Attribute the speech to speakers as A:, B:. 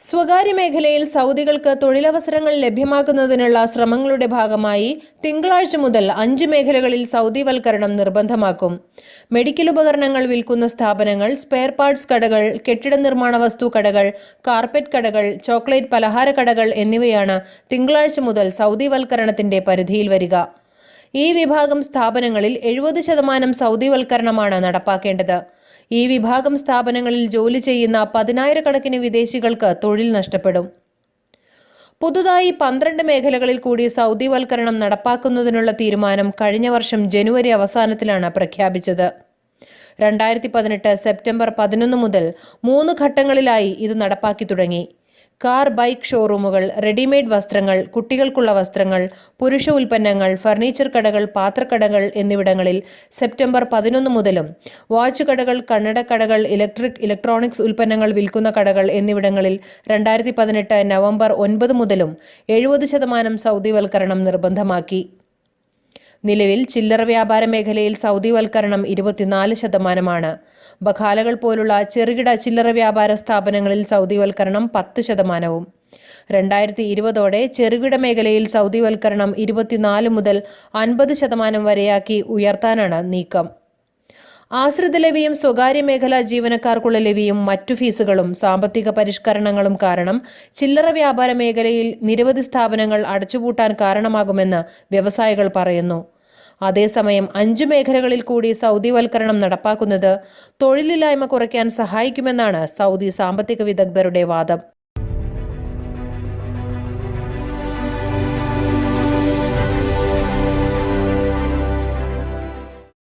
A: സ്വകാര്യ മേഖലയിൽ സൗദികൾക്ക് തൊഴിലവസരങ്ങൾ ലഭ്യമാക്കുന്നതിനുള്ള ശ്രമങ്ങളുടെ ഭാഗമായി തിങ്കളാഴ്ച മുതൽ അഞ്ച് മേഖലകളിൽ സൗദിവൽക്കരണം നിർബന്ധമാക്കും. മെഡിക്കൽ ഉപകരണങ്ങൾ വിൽക്കുന്ന സ്ഥാപനങ്ങൾ സ്പെയർ പാർട്സ് കടകൾ കെട്ടിട നിർമ്മാണ വസ്തു കടകൾ കാർപ്പറ്റ് കടകൾ ചോക്ലേറ്റ് പലഹാര കടകൾ എന്നിവയാണ് തിങ്കളാഴ്ച മുതൽ സൗദിവൽക്കരണത്തിന്റെ പരിധിയിൽ വരിക. ഈ വിഭാഗം സ്ഥാപനങ്ങളിൽ എഴുപത് ശതമാനം സൗദിവൽക്കരണമാണ് നടപ്പാക്കേണ്ടത്. ഈ വിഭാഗം സ്ഥാപനങ്ങളിൽ ജോലി ചെയ്യുന്ന പതിനായിരക്കണക്കിന് വിദേശികൾക്ക് തൊഴിൽ നഷ്ടപ്പെടും. പുതുതായി പന്ത്രണ്ട് മേഖലകളിൽ കൂടി സൗദിവൽക്കരണം നടപ്പാക്കുന്നതിനുള്ള തീരുമാനം കഴിഞ്ഞ വർഷം ജനുവരി അവസാനത്തിലാണ് പ്രഖ്യാപിച്ചത്. രണ്ടായിരത്തി പതിനെട്ട് സെപ്റ്റംബർ പതിനൊന്ന് മുതൽ മൂന്ന് ഘട്ടങ്ങളിലായി ഇത് നടപ്പാക്കി തുടങ്ങി. കാർ ബൈക്ക് ഷോറൂമുകൾ റെഡിമെയ്ഡ് വസ്ത്രങ്ങൾ കുട്ടികൾക്കുള്ള വസ്ത്രങ്ങൾ പുരുഷ ഉൽപ്പന്നങ്ങൾ ഫർണിച്ചർ കടകൾ പാത്രക്കടകൾ എന്നിവിടങ്ങളിൽ സെപ്റ്റംബർ പതിനൊന്ന് മുതലും വാച്ച് കടകൾ കണ്ണടക്കടകൾ ഇലക്ട്രിക് ഇലക്ട്രോണിക്സ് ഉൽപ്പന്നങ്ങൾ വിൽക്കുന്ന കടകൾ എന്നിവിടങ്ങളിൽ രണ്ടായിരത്തി പതിനെട്ട് നവംബർ ഒൻപത് മുതലും എഴുപത് ശതമാനം സൗദിവൽക്കരണം നിർബന്ധമാക്കി. നിലവിൽ ചില്ലറ വ്യാപാര മേഖലയിൽ സൗദിവൽക്കരണം ഇരുപത്തിനാല് ശതമാനമാണ്. ബഖാലകൾ പോലുള്ള ചെറുകിട ചില്ലറ വ്യാപാര സ്ഥാപനങ്ങളിൽ സൗദിവൽക്കരണം പത്ത് ശതമാനവും. രണ്ടായിരത്തി ഇരുപതോടെ ചെറുകിട മേഖലയിൽ സൗദിവൽക്കരണം ഇരുപത്തിനാല് മുതൽ അൻപത് ശതമാനം വരെയാക്കി ഉയർത്താനാണ് നീക്കം. ആശ്രിത ലവിയും സ്വകാര്യ മേഖലാ ജീവനക്കാർക്കുള്ള ലവിയും മറ്റു ഫീസുകളും സാമ്പത്തിക പരിഷ്കരണങ്ങളും കാരണം ചില്ലറ വ്യാപാര മേഖലയിൽ നിരവധി സ്ഥാപനങ്ങൾ അടച്ചുപൂട്ടാൻ കാരണമാകുമെന്ന് വ്യവസായികൾ പറയുന്നു. അതേസമയം അഞ്ചു മേഖലകളിൽ കൂടി സൗദിവൽക്കരണം നടപ്പാക്കുന്നത് തൊഴിലില്ലായ്മ കുറയ്ക്കാൻ സഹായിക്കുമെന്നാണ് സൗദി സാമ്പത്തിക വിദഗ്ധരുടെ വാദം.